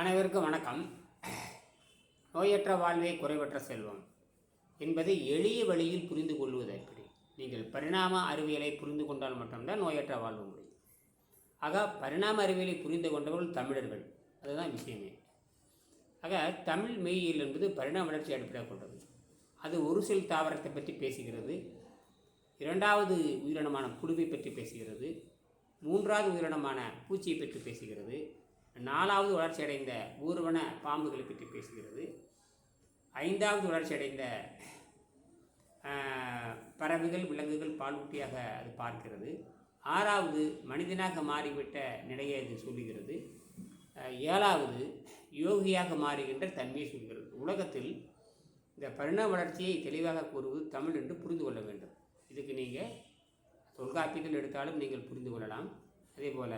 அனைவருக்கும் வணக்கம். நோயற்ற வாழ்வே குறைவற்ற செல்வம் என்பதை எளிய வழியில் புரிந்து கொள்வது எப்படி? நீங்கள் பரிணாம அறிவியலை புரிந்து கொண்டால் மட்டும்தான் நோயற்ற வாழ்வு முடியும். ஆக பரிணாம அறிவியலை புரிந்து கொண்டவர்கள் தமிழர்கள். அதுதான் விஷயமே. ஆக தமிழ் மெய்யியல் என்பது பரிணாம வளர்ச்சி அடிப்படையாக கொண்டது. அது ஒரு செல் தாவரத்தை பற்றி பேசுகிறது. இரண்டாவது உயிரினமான புழுவை பற்றி பேசுகிறது. மூன்றாவது உயிரினமான பூச்சியை பற்றி பேசுகிறது. நாலாவது வளர்ச்சியடைந்த ஊர்வன பாம்புகளை பற்றி பேசுகிறது. ஐந்தாவது வளர்ச்சியடைந்த அடைந்த பறவைகள் விலங்குகள் பாலூட்டியாக அது பார்க்கிறது. ஆறாவது மனிதனாக மாறிவிட்ட நிலையை அது சொல்லுகிறது. ஏழாவது யோகியாக மாறுகின்ற தன்மையை சொல்கிறது. உலகத்தில் இந்த பரிணாம வளர்ச்சியை தெளிவாக கூறுவது தமிழ் என்று புரிந்து கொள்ள வேண்டும். இதுக்கு நீங்கள் தொல்காப்பியத்தில் எடுத்தாலும் நீங்கள் புரிந்து கொள்ளலாம். அதே போல்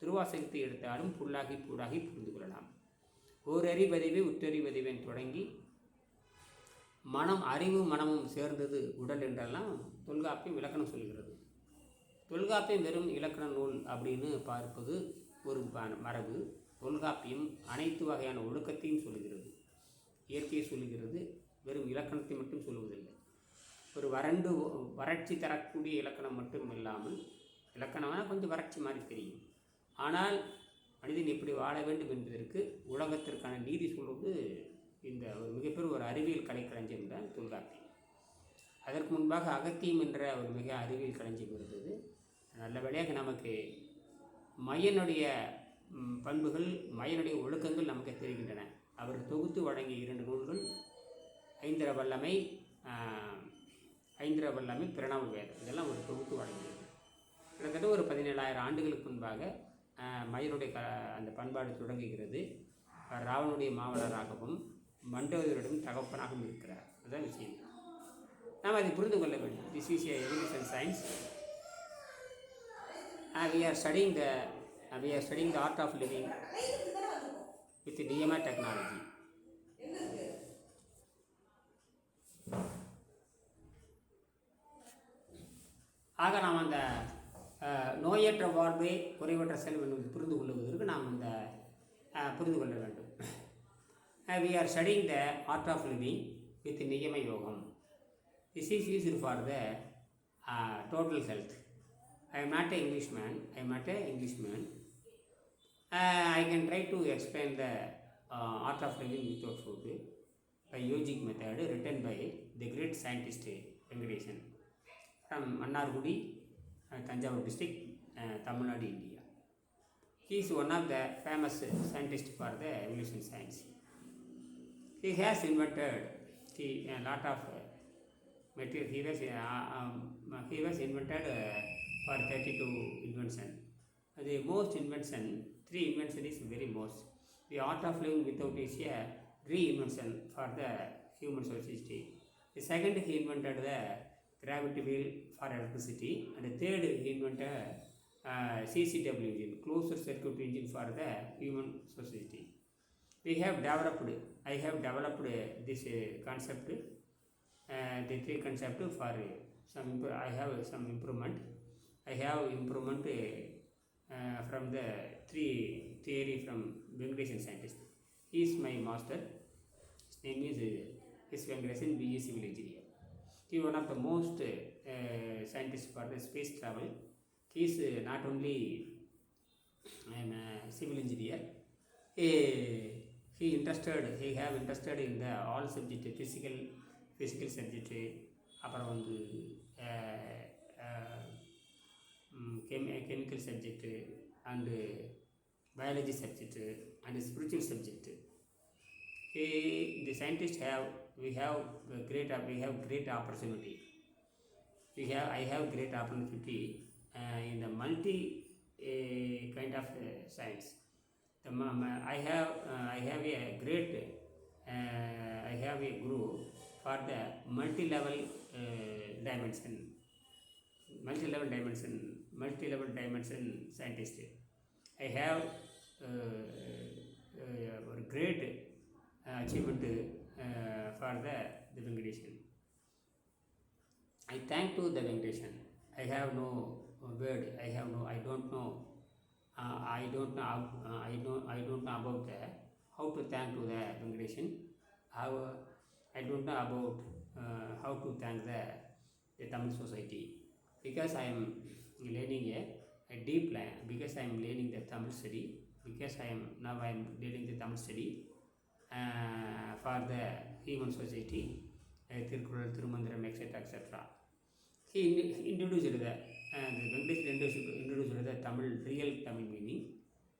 துருவாசகத்தை எடுத்தாலும் புல்லாகி பூடாகி புரிந்து கொள்ளலாம். ஓரறிவறிவு உற்றறிவறிவன் தொடங்கி மனம் அறிவு மனமும் சேர்ந்தது உடல் என்றெல்லாம் தொல்காப்பியம் இலக்கணம் சொல்கிறது. தொல்காப்பியம் வெறும் இலக்கண நூல் அப்படின்னு பார்ப்பது ஒரு மரபு. தொல்காப்பியம் அனைத்து வகையான ஒழுக்கத்தையும் சொல்லுகிறது இயற்கையை சொல்லுகிறது வெறும் இலக்கணத்தை மட்டும் சொல்லுவதில்லை ஒரு வறண்டு வறட்சி தரக்கூடிய இலக்கணம் மட்டும் இல்லாமல் இலக்கணம்னா கொஞ்சம் வறட்சி மாதிரி தெரியும். ஆனால் மனிதன் எப்படி வாழ வேண்டும் என்பதற்கு உலகத்திற்கான நீதி சொல்வது இந்த ஒரு மிகப்பெரிய ஒரு அறிவியல் கலைக்களஞ்சியம் தான் தொல்காப்பியம். அதற்கு முன்பாக அகத்தியம் என்ற ஒரு மிக அறிவியல் களஞ்சியம் இருந்தது. நல்ல வேளையாக நமக்கு மையனுடைய பண்புகள் மையனுடைய ஒழுக்கங்கள் நமக்கு தெரிகின்றன. அவர் தொகுத்து வழங்கிய இரண்டு நூல்கள் ஐந்திர வல்லமை ஐந்திர வல்லமை பிரணவ வேதம். இதெல்லாம் ஒரு தொகுத்து வழங்கியது. கிட்டத்தட்ட ஒரு பதினேழாயிரம் ஆண்டுகளுக்கு முன்பாக மயிருடைய மயிலுடைய க அந்த பண்பாடு தொடங்குகிறது. ராவனுடைய மாவலராகவும் மண்டோதரிடம் தகப்பனாகவும் இருக்கிறார். அதுதான் விஷயம். நாம் அதை புரிந்து கொள்ள வேண்டும். This is evolution science we are studying the we are studying the art of living with niyama technology ஆக நாம் அந்த நோயற்ற வாழ்வே குறைவற்ற செல்வம் என்பது புரிந்து கொள்வதற்கு நாம் இந்த புரிந்து கொள்ள வேண்டும். We are studying the art of living with niyama yogam this is used for the total health I am not a English man I am not a English man I can try to explain the art of living without food by yogic method written by the great scientist Venkadeshan from Mannargudi, Tanjavur district, Tamil Nadu, India. He is one of the famous scientists for the evolution science. He has invented the, a lot of material. He was, uh, um, he was invented uh, for 32 invention. The most invention, three invention is very most. The art of living without is a reinvention for the human society. The second, he invented the gravity wheel for electricity. And the third, he invented uh, CCW engine, closed circuit engine for the human society. We have developed, I have developed uh, this uh, concept, uh, the three concept for uh, some, I have some improvement. I have improvement uh, uh, from the three theory from Venkadeshan scientist. He is my master. His name is uh, S. Venkadeshan, BE Civil Engineer He is one of the most uh, uh, scientists for the space travel. He is uh, not only an uh, civil engineer, he, he interested, he have interested in the all subject, physical, physical subject, அப்புறம் வந்து கெமி chemical subject and biology subject and spiritual the scientists have we have great we have great opportunity. We have i have great opportunity uh, in the multi uh, kind of uh, science. The, i have uh, i have a great uh, i have a group for the multi level uh, dimension multi level dimension multi level dimension scientist. I have uh, uh, achievement uh, for the the Venkadeshan. I thank to the Venkadeshan. I have no word. I have no. I don't know. Uh, I don't know. Uh, I don't. I don't know about the how to thank to the Venkateshan. How I don't know about uh, how to thank the, the Tamil society because I am learning a, a deep line because I am learning the Tamil study because I am now I am learning the Tamil study uh, for the human society, uh, Tirkural, Tirumandiram, etc. etc. He introduced the uh, the Venkatesh introduced, introduced the Tamil real Tamil meaning.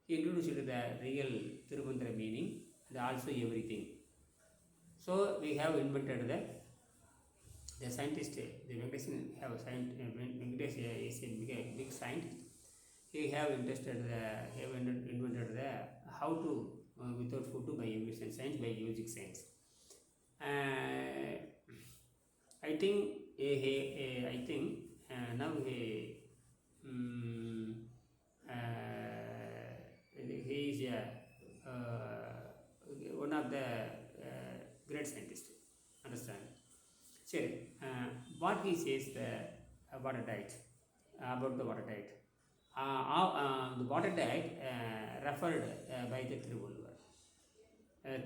He introduced the real Tirumandira meaning and also everything. So we have invented the the scientist, the Venkatesh have a scient, uh, Venkatesh is a big, big scientist. He have interested the have invented the how to uh, without food by evolution science by using science. Uh, i think uh, i think uh, now he um, uh, he is a, uh, one of the uh, great scientists. Understand? So uh, what he says the uh, water diet uh, about the water diet. Uh, uh, the water diet uh, referred uh, by the Trivolva.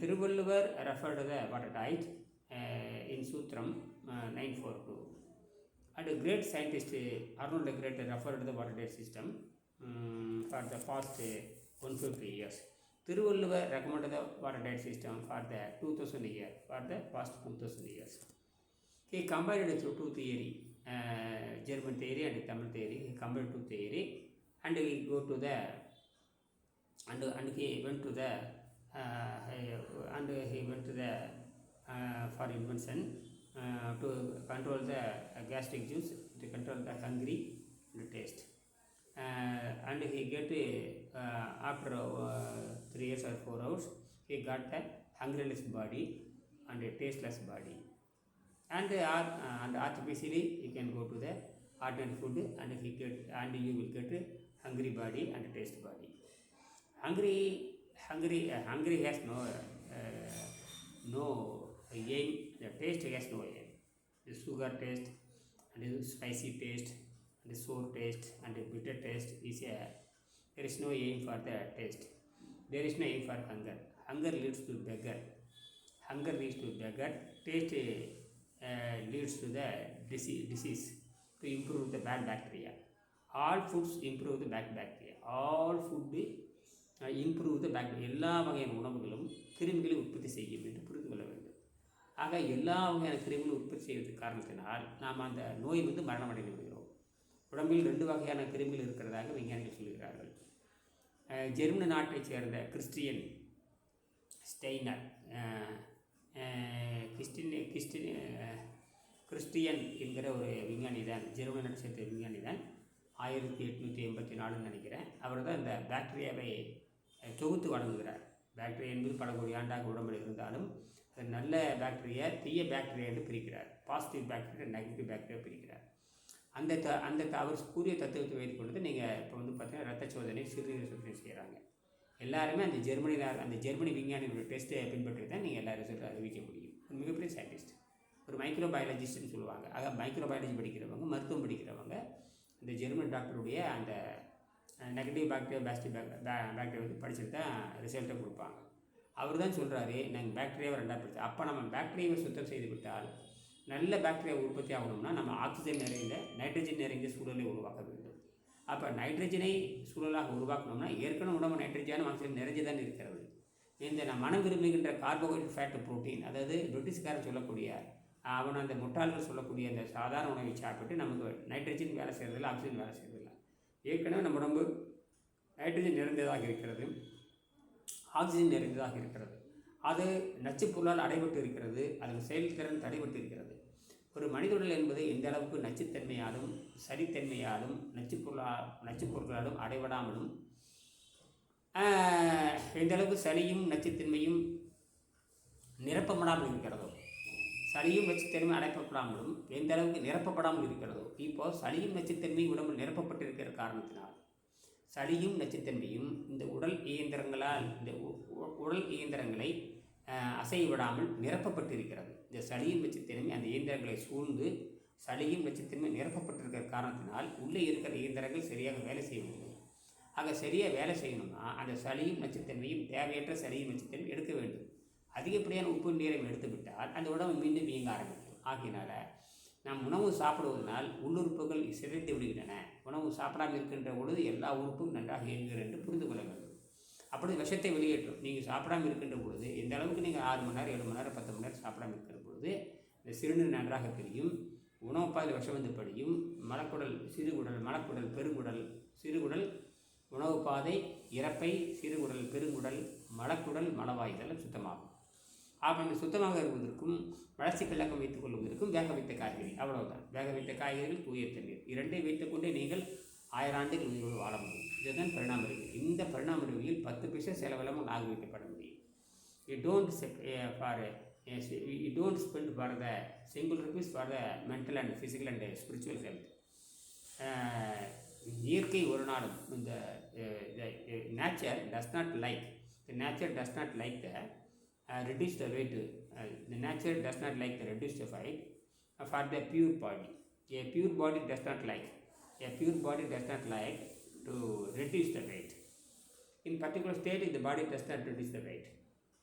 Thiruvalluvar referred the water diet in சூத்திரம் nine four two and a great scientist uh, Arnold the Great referred the water diet system um, for the past uh, 150 years. Tiruvalluvar recommended the water diet system for the 2000 year, for the past 2000 years. He combined the two theory, uh, German theory and Tamil theory. He combined two theory, and he go to the and and he went to the uh, he- and he went to the uh, for invention uh, to control the uh, gastric juice, to control the hungry and taste. Uh, and he get uh, after uh, three years or four hours, he got a hungryless body and a tasteless body. And uh, uh, and artificially you can go to the ordinary food and he get and you will get a hungry body and a taste body. Hungry, hungry, uh, hungry has no uh, no aim. The taste has no aim. The sugar taste and the spicy taste and the sour taste and the bitter taste is a there is no aim for the taste. There is no aim for hunger. Hunger leads to beggar. Hunger leads to beggar. Taste uh, leads to the disease, disease to improve the bad bacteria. All foods improve the bad bacteria. All food improve the back எல்லா வகையான உணவுகளும் கிருமிகளை உற்பத்தி செய்யும் என்று புரிந்து கொள்ள வேண்டும். ஆக எல்லா வகையான கிருமிகளும் உற்பத்தி செய்வதற்கு காரணத்தினால் நாம் அந்த நோய் வந்து மரணமடைந்து விடுகிறோம். உடம்பில் ரெண்டு வகையான கிருமிகள் இருக்கிறதாக விஞ்ஞானிகள் சொல்கிறார்கள் ஜெர்மனி நாட்டைச் சேர்ந்த Christian Steiner Christine Christine Christian என்கிற ஒரு விஞ்ஞானி தான் ஜெர்மனி நாட்டை சேர்ந்த விஞ்ஞானி தான் ஆயிரத்தி எட்நூற்றி எண்பத்தி நாலுன்னு நினைக்கிறேன். அவர் தான் இந்த பாக்டீரியாவை தொகுத்து வழங்குகிறார் பாக்டீரியா என்பது பல கோடி ஆண்டாக உடம்பில் இருந்தாலும் அது நல்ல பாக்டீரியா தீய பாக்டீரியா என்று பிரிக்கிறார். பாசிட்டிவ் பாக்டீரியா நெகட்டிவ் பாக்டீரியா பிரிக்கிறார். அந்த த அந்த அவர் கூறிய தத்துவத்தை வைத்துக் கொண்டு நீங்கள் இப்போ வந்து பார்த்தீங்கன்னா ரத்த சோதனை சிறுநீர் சோதனை செய்கிறாங்க எல்லாருமே அந்த ஜெர்மனியில் அந்த ஜெர்மனி விஞ்ஞானிகளுடைய டெஸ்ட்டை பின்பற்றி தான் நீங்கள் எல்லா ரிசல்ட்டும் அறிவிக்க முடியும். ஒரு மிகப்பெரிய சயின்டிஸ்ட் ஒரு மைக்ரோ பயாலஜிஸ்ட்னு சொல்லுவாங்க. ஆக மைக்ரோ பயாலஜி படிக்கிறவங்க மருத்துவம் படிக்கிறவங்க இந்த ஜெர்மன் டாக்டருடைய அந்த நெகட்டிவ் பாக்டீரியா பாசிட்டிவ் பாக்டீரியா வந்து படிச்சுட்டு தான் ரிசல்ட்டை கொடுப்பாங்க. அவர் தான் சொல்கிறாரு நாங்கள் பாக்டீரியாவை ரெண்டாக பிரித்து அப்போ நம்ம பாக்டீரியாவை சுத்தம் செய்து விட்டால் நல்ல பாக்டீரியா உற்பத்தி ஆகணும்னா நம்ம ஆக்சிஜன் நிறைந்த நைட்ரஜன் நிறைந்த சூழலை உருவாக்க வேண்டும். அப்போ நைட்ரஜனை சூழலாக உருவாக்கணும்னா ஏற்கனவே உடம்பு நைட்ரஜனும் ஆக்சிஜன் நிறைஞ்சு தான் இருக்கிறது. இந்த நம்ம மனம் விரும்புகின்ற கார்போஹைட்ரேட் ஃபேட் புரோட்டீன் அதாவது பிரிட்டிஷ்காரன் சொல்லக்கூடிய அவன் அந்த முட்டாள்கள் சொல்லக்கூடிய அந்த சாதாரண உணவை சாப்பிட்டு நமக்கு நைட்ரஜன் வேலை செய்கிறதில்ல ஆக்சிஜன் வேலை செய்கிறதில்ல ஏற்கனவே நம்ம உடம்பு நைட்ரஜன் நிறைந்ததாக இருக்கிறது ஆக்சிஜன் நிறைந்ததாக இருக்கிறது. அது நச்சுப்பொருளால் அடைபட்டு இருக்கிறது அதன் செயல்திறன் தடைபட்டு இருக்கிறது. ஒரு மனித உடல் என்பது எந்த அளவுக்கு நச்சுத்தன்மையாலும் சரித்தன்மையாலும் நச்சுப் பொருளா நச்சுப் பொருட்களாலும் அடைபடாமலும் எந்த அளவுக்கு சளியும் நச்சுத்தன்மையும் நிரப்பப்படாமல் இருக்கிறதோ சளியும் நச்சுத்தன்மை அடைப்பப்படாமலும் எந்த அளவுக்கு நிரப்பப்படாமல் இருக்கிறதோ இப்போ சளியும் நச்சுத்தன்மை உடம்பில் நிரப்பப்பட்டிருக்கிற காரணத்தினால் சளியும் நச்சுத்தன்மையும் இந்த உடல் இயந்திரங்களால் இந்த உடல் இயந்திரங்களை அசைய விடாமல் நிரப்பப்பட்டிருக்கிறது. இந்த சளியும் நச்சுத்தன்மை அந்த இயந்திரங்களை சூழ்ந்து சளியும் நச்சுத்தன்மை நிரப்பப்பட்டிருக்கிற காரணத்தினால் உள்ளே இருக்கிற இயந்திரங்கள் சரியாக வேலை செய்யவில்லை ஆக சரியாக வேலை செய்யணும்னா அந்த சளியும் நச்சுத்தன்மையும் தேவையற்ற சளியும் நச்சுத்தன்மை எடுக்க வேண்டும். அதிகப்படியான உப்பு நீரை எடுத்துவிட்டால் அந்த உடம்பு மீண்டும் இயங்க ஆரம்பிக்கும். ஆகையினால நாம் உணவு சாப்பிடுவதனால் உள்ளுறுப்புகள் சிதைந்து விடுகின்றன. உணவு சாப்பிடாமல் இருக்கின்ற பொழுது எல்லா உறுப்பும் நன்றாக இயங்குகிறது என்று புரிந்து கொள்ள வேண்டும். அப்படி விஷத்தை வெளியேற்றும். நீங்கள் சாப்பிடாமல் இருக்கின்ற பொழுது எந்த அளவுக்கு நீங்கள் ஆறு மணி நேரம் ஏழு மணி நேரம் பத்து மணி நேரம் சாப்பிடாமல் இருக்கிற பொழுது இந்த சிறுநீர் நன்றாக பிரியும். உணவுப்பாதையில் விஷம் வந்து படியும். மலக்குடல் சிறுகுடல் மலக்குடல் பெருங்குடல் சிறுகுடல் உணவுப்பாதை இறப்பை சிறுகுடல் பெருங்குடல் மலக்குடல் மலவாய் இதெல்லாம் சுத்தமாகும். அப்போ சுத்தமாக இருப்பதற்கும் வளர்ச்சி கல்லகம் வைத்துக் கொள்வதற்கும் வேக வைத்த காய்கறி. அவ்வளவுதான். வேக வைத்த காய்கறிகள் தூய தண்ணீர். இரண்டை வைத்துக்கொண்டே நீங்கள் ஆயிரம் ஆண்டுகள் உங்களோடு வாழ முடியும். இதுதான் பரிணாம அறிவியல் இந்த பரிணாம அறிவியல் பத்து பைசா செலவில்லாமல் ஆக வைக்கப்பட முடியும். You don't for you don't spend for the single rupees for the mental and physical and spiritual health இயற்கை ஒரு நாளும் இந்த nature does not like the nature does not like the reduce the weight. Uh, the nature does not like the reduce the weight uh, for the pure body. A pure body does not like. A pure body does not like to reduce the weight. In particular state, the body does not reduce the weight.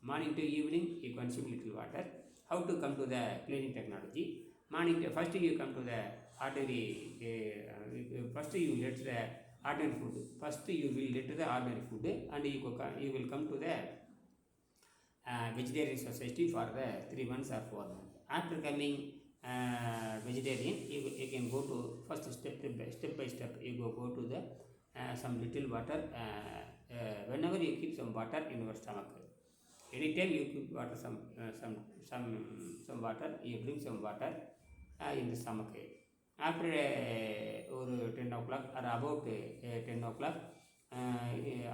Morning to evening, you consume little water. How to come to the cleaning technology? Morning, to, first you come to the ordinary. Uh, first you let the ordinary food. First you will let the ordinary food, and you, you will come to the uh, vegetarian society for the three months or four months. After coming uh, vegetarian, you, you can go to first step by step by step. You go go to the uh, some little water. Uh, uh, whenever you keep some water in your stomach, anytime you keep water some uh, some some some water, you drink some water uh, in the stomach. After uh, or ten o'clock or about uh, ten o'clock, uh,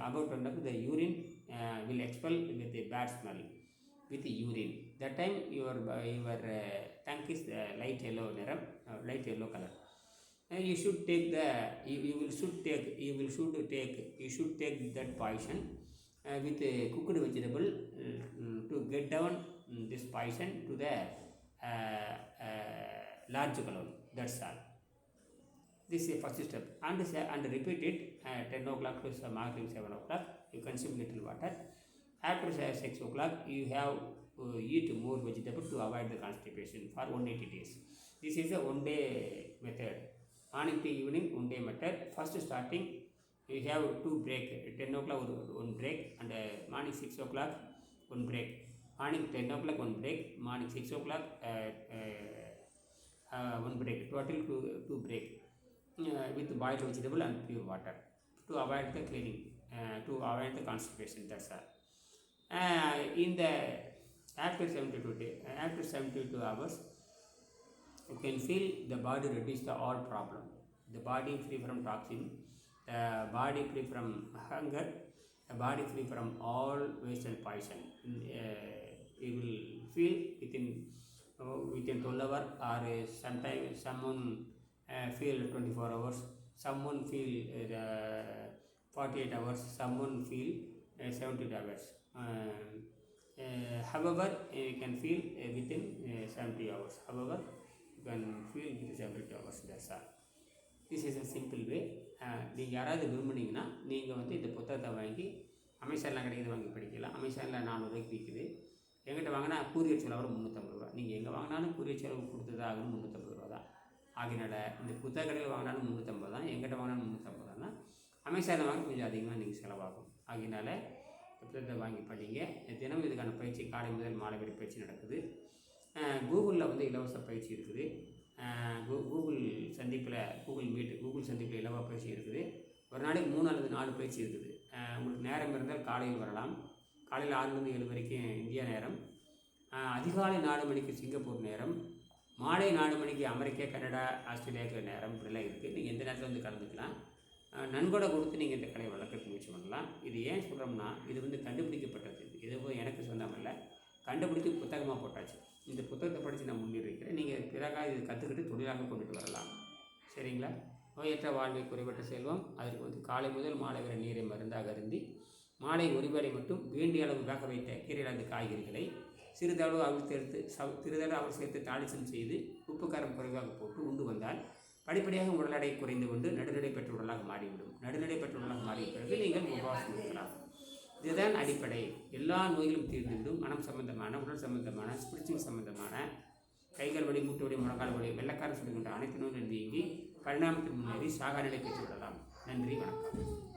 about ten o'clock, the urine uh, will expel with a bad smell with urine. That time your uh, your uh, tank is uh, light yellow niram, uh, light yellow color. and you should take the you, you will should take you will should take you should take that poison uh, with a cooked vegetable uh, to get down mm, this poison to the uh, uh, large column. That's all. This is the first step and, and repeat it uh, 10 o'clock to some morning 7 o'clock. You consume little water. After say, 6 o'clock, you have uh, eat more vegetable to avoid the constipation for 180 days. This is a one day method. Morning to evening, one day method. First starting, you have two break. 10 o'clock one break and uh, morning 6 o'clock one break. Morning 10 o'clock one break. Morning 6 o'clock uh, uh, uh, one break. Total two, two break uh, with boiled vegetable and pure water to avoid the cleaning, uh, to avoid the constipation. That's all. Uh, in the after 72 day, after 72 hours, you can feel the body reduce the all problem. The body free from toxin, the body free from hunger, the body free from all waste and poison. Uh, you will feel within uh, within 12 hours or uh, sometimes someone uh, Uh, feel 24 hours, someone feel one uh, the 48 hours, someone feel uh, 72 hours. Um, uh, however, uh, you can feel uh, within uh, 70 hours. However, you can feel within 70 hours. That's all. This is a simple way நீங்கள் யாராவது விரும்புனீங்கன்னா நீங்கள் வந்து இந்த புத்தகத்தை வாங்கி அமேசானில் கிடைக்குது வாங்கி படிக்கலாம் அமேசானில் நானூறுரூவாய்க்கு விற்கிது எங்கிட்ட வாங்கினா கூரியர் செலவு முந்நூற்றம்பது ரூபா நீங்கள் எங்கே வாங்கினாலும் கூரியர் செலவு கொடுத்ததாகணும் முந்நூற்றம்பது ரூபா தான் ஆகினால இந்த புத்தக கடையில் வாங்கினாலும் முந்நூற்றம்பது தான் எங்கிட்ட வாங்கினாலும் முந்நூற்றம்பது தான். அமேசானில் வாங்கி கொஞ்சம் அதிகமாக நீங்கள் செலவாகும். ஆகினால புத்தகத்தை வாங்கி படிங்க. தினமும் இதுக்கான பயிற்சி காலை முதல் மாலை வரை பயிற்சி நடக்குது. கூகுளில் வந்து இலவச பயிற்சி இருக்குது. கூ கூகுள் சந்திப்பில் கூகுள் மீட்டு கூகுள் சந்திப்பில் இலவச பயிற்சி இருக்குது. ஒரு நாளைக்கு மூணு அல்லது நாலு பயிற்சி இருக்குது. உங்களுக்கு நேரம் இருந்தால் காலையில் வரலாம். காலையில் ஆறுலேருந்து ஏழு வரைக்கும் இந்தியா நேரம். அதிகாலை நாலு மணிக்கு சிங்கப்பூர் நேரம். மாலை நாலு மணிக்கு அமெரிக்கா கனடா ஆஸ்திரேலியாவுக்கு நேரம் இப்படிலாம் இருக்குது நீங்கள் எந்த நேரத்தில் வந்து கலந்துக்கலாம். நன்கொடை கொடுத்து நீங்கள் இந்த கடையை வளர்க்க முயற்சி பண்ணலாம். இது ஏன் சொல்கிறோம்னா இது வந்து கண்டுபிடிக்கப்பட்டது. இது எனக்கு சொந்தமல்ல கண்டுபிடித்து புத்தகமாக போட்டாச்சு. இந்த புத்தகத்தை படித்து நான் முன்னேறிக்கிறேன் நீங்கள் பிறகாக இது கற்றுக்கிட்டு தொழிலாக கொண்டுட்டு வரலாம். சரிங்களா? நோயற்ற வாழ்வை குறைபட்ட செல்வம். அதற்கு வந்து காலை முதல் மாலை வரை நீரை மருந்தாக அருந்தி மாலை ஒருவேளை மட்டும் வேண்டிய அளவு வேக வைத்த கீரையிலாந்த காய்கறிகளை சிறிதளவு அவள் சேர்த்து சவ் சிறிதளவு அவள் சேர்த்து தாளிசம் செய்து உப்பு காரம் குறைவாக போட்டு உண்டு வந்தால் படிப்படியாக உடல் எடை குறைந்து கொண்டு நடுநிலை பெற்ற உடலாக மாறிவிடும். நடுநிலை பெற்ற உடலாக மாறிய பிறகு நீங்கள் உபவாசம் இருக்கலாம். இதுதான் அடிப்படை. எல்லா நோய்களும் தீர்ந்துவிடும். மனம் சம்பந்தமான உடல் சம்பந்தமான ஸ்பிரிச்சுவல் சம்பந்தமான கைகள் வலி மூட்டு வலி முழங்கால் வலி வெள்ளக்காரன் சொல்லுகின்ற அனைத்து நோய்களும் நீங்கி பரிணாமத்தில் முன்னேறி சாகா நிலை பெற்று விடலாம். நன்றி வணக்கம்.